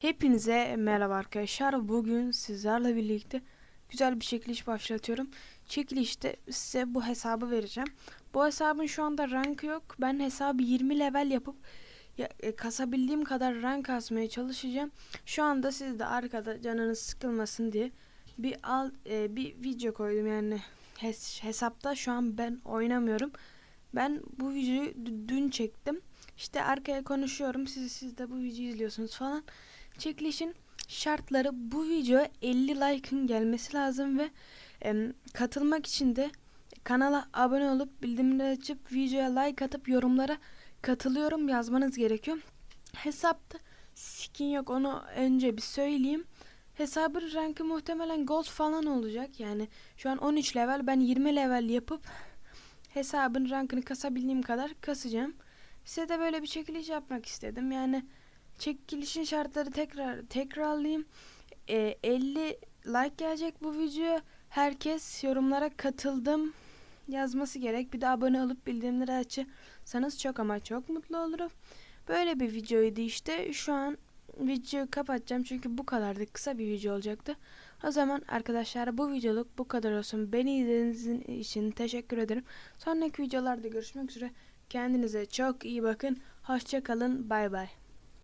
Hepinize merhaba arkadaşlar. Bugün sizlerle birlikte güzel bir çekiliş başlatıyorum. Çekilişte size bu hesabı vereceğim. Bu hesabın şu anda rankı yok. Ben hesabı 20 level yapıp ya, e, kasabildiğim kadar rank kasmaya çalışacağım. Şu anda siz de arkada canınız sıkılmasın diye bir al e, bir video koydum yani hes- hesapta şu an ben oynamıyorum. Ben bu videoyu dün çektim. İşte arkaya konuşuyorum. Siz siz de bu videoyu izliyorsunuz falan. Çekilişin şartları bu videoya 50 like'ın gelmesi lazım ve em, katılmak için de kanala abone olup bildirimleri açıp videoya like atıp yorumlara katılıyorum yazmanız gerekiyor. Hesapta skin yok onu önce bir söyleyeyim. Hesabın rankı muhtemelen gold falan olacak. Yani şu an 13 level ben 20 level yapıp hesabın rankını kasabildiğim kadar kasacağım. Size de böyle bir çekiliş yapmak istedim. Yani çekilişin şartları tekrar tekrarlayayım. Ee, 50 like gelecek bu videoya. Herkes yorumlara katıldım yazması gerek. Bir de abone olup bildirimleri açarsanız çok ama çok mutlu olurum. Böyle bir videoydu işte. Şu an videoyu kapatacağım çünkü bu kadardı. Kısa bir video olacaktı. O zaman arkadaşlar bu videoluk bu kadar olsun. Beni izlediğiniz için teşekkür ederim. Sonraki videolarda görüşmek üzere. Kendinize çok iyi bakın. Hoşça kalın. Bay bay.